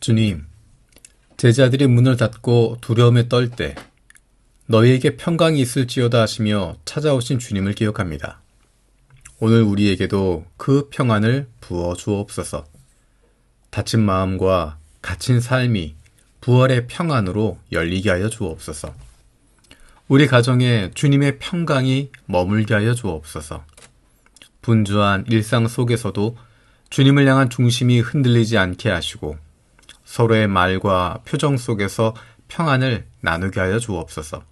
주님, 제자들이 문을 닫고 두려움에 떨 때 너희에게 평강이 있을지어다 하시며 찾아오신 주님을 기억합니다. 오늘 우리에게도 그 평안을 부어 주옵소서. 다친 마음과 갇힌 삶이 부활의 평안으로 열리게 하여 주옵소서. 우리 가정에 주님의 평강이 머물게 하여 주옵소서. 분주한 일상 속에서도 주님을 향한 중심이 흔들리지 않게 하시고 서로의 말과 표정 속에서 평안을 나누게 하여 주옵소서.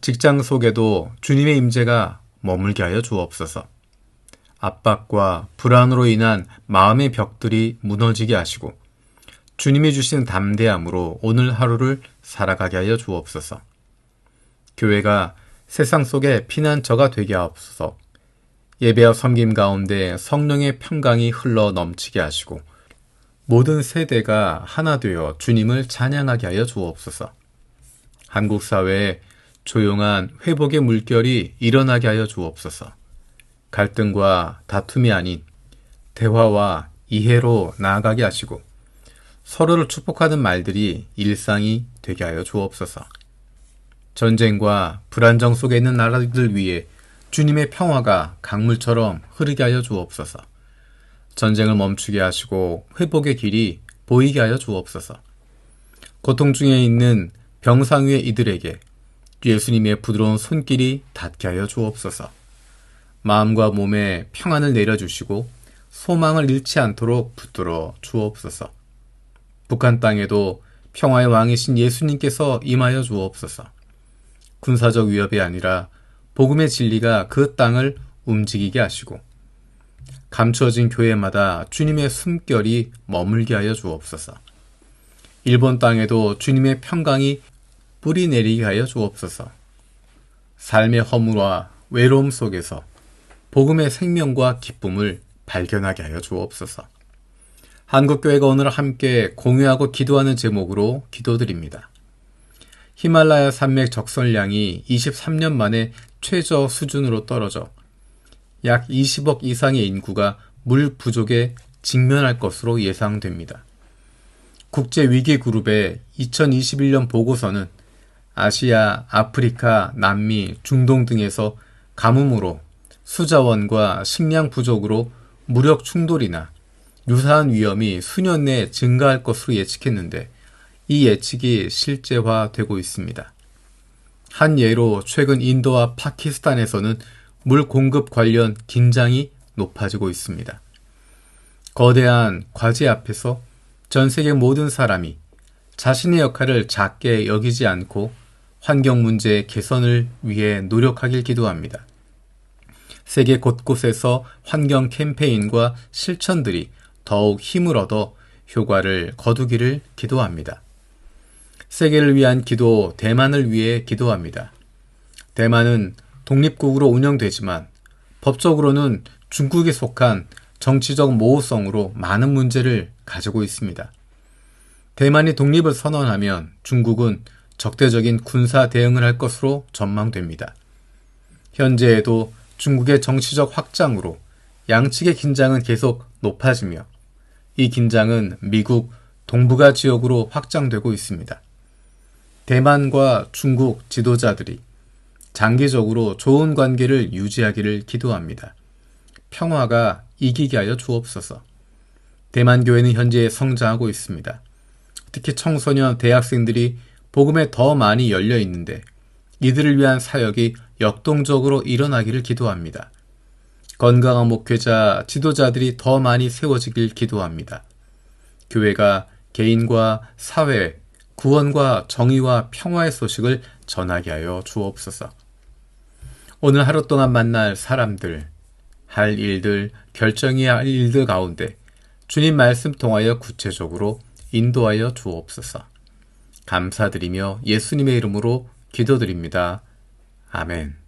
직장 속에도 주님의 임재가 머물게 하여 주옵소서. 압박과 불안으로 인한 마음의 벽들이 무너지게 하시고 주님이 주신 담대함으로 오늘 하루를 살아가게 하여 주옵소서. 교회가 세상 속에 피난처가 되게 하옵소서. 예배와 섬김 가운데 성령의 평강이 흘러 넘치게 하시고 모든 세대가 하나 되어 주님을 찬양하게 하여 주옵소서. 한국 사회에 조용한 회복의 물결이 일어나게 하여 주옵소서. 갈등과 다툼이 아닌 대화와 이해로 나아가게 하시고 서로를 축복하는 말들이 일상이 되게 하여 주옵소서. 전쟁과 불안정 속에 있는 나라들 위해 주님의 평화가 강물처럼 흐르게 하여 주옵소서. 전쟁을 멈추게 하시고 회복의 길이 보이게 하여 주옵소서. 고통 중에 있는 병상 위의 이들에게 예수님의 부드러운 손길이 닿게 하여 주옵소서. 마음과 몸에 평안을 내려주시고 소망을 잃지 않도록 붙들어 주옵소서. 북한 땅에도 평화의 왕이신 예수님께서 임하여 주옵소서. 군사적 위협이 아니라 복음의 진리가 그 땅을 움직이게 하시고 감추어진 교회마다 주님의 숨결이 머물게 하여 주옵소서. 일본 땅에도 주님의 평강이 뿌리 내리게 하여 주옵소서. 삶의 허물과 외로움 속에서 복음의 생명과 기쁨을 발견하게 하여 주옵소서. 한국교회가 오늘 함께 공유하고 기도하는 제목으로 기도드립니다. 히말라야 산맥 적설량이 23년 만에 최저 수준으로 떨어져 약 20억 이상의 인구가 물 부족에 직면할 것으로 예상됩니다. 국제위기그룹의 2021년 보고서는 아시아, 아프리카, 남미, 중동 등에서 가뭄으로 수자원과 식량 부족으로 무력 충돌이나 유사한 위험이 수년 내에 증가할 것으로 예측했는데 이 예측이 실제화되고 있습니다. 한 예로 최근 인도와 파키스탄에서는 물 공급 관련 긴장이 높아지고 있습니다. 거대한 과제 앞에서 전 세계 모든 사람이 자신의 역할을 작게 여기지 않고 환경 문제 개선을 위해 노력하길 기도합니다. 세계 곳곳에서 환경 캠페인과 실천들이 더욱 힘을 얻어 효과를 거두기를 기도합니다. 세계를 위한 기도, 대만을 위해 기도합니다. 대만은 독립국으로 운영되지만 법적으로는 중국에 속한 정치적 모호성으로 많은 문제를 가지고 있습니다. 대만이 독립을 선언하면 중국은 적대적인 군사 대응을 할 것으로 전망됩니다. 현재에도 중국의 정치적 확장으로 양측의 긴장은 계속 높아지며 이 긴장은 미국 동북아 지역으로 확장되고 있습니다. 대만과 중국 지도자들이 장기적으로 좋은 관계를 유지하기를 기도합니다. 평화가 이기게 하여 주옵소서. 대만 교회는 현재 성장하고 있습니다. 특히 청소년 대학생들이 복음에 더 많이 열려 있는데 이들을 위한 사역이 역동적으로 일어나기를 기도합니다. 건강한 목회자, 지도자들이 더 많이 세워지길 기도합니다. 교회가 개인과 사회, 구원과 정의와 평화의 소식을 전하게 하여 주옵소서. 오늘 하루 동안 만날 사람들, 할 일들, 결정해야 할 일들 가운데 주님 말씀 통하여 구체적으로 인도하여 주옵소서. 감사드리며 예수님의 이름으로 기도드립니다. 아멘.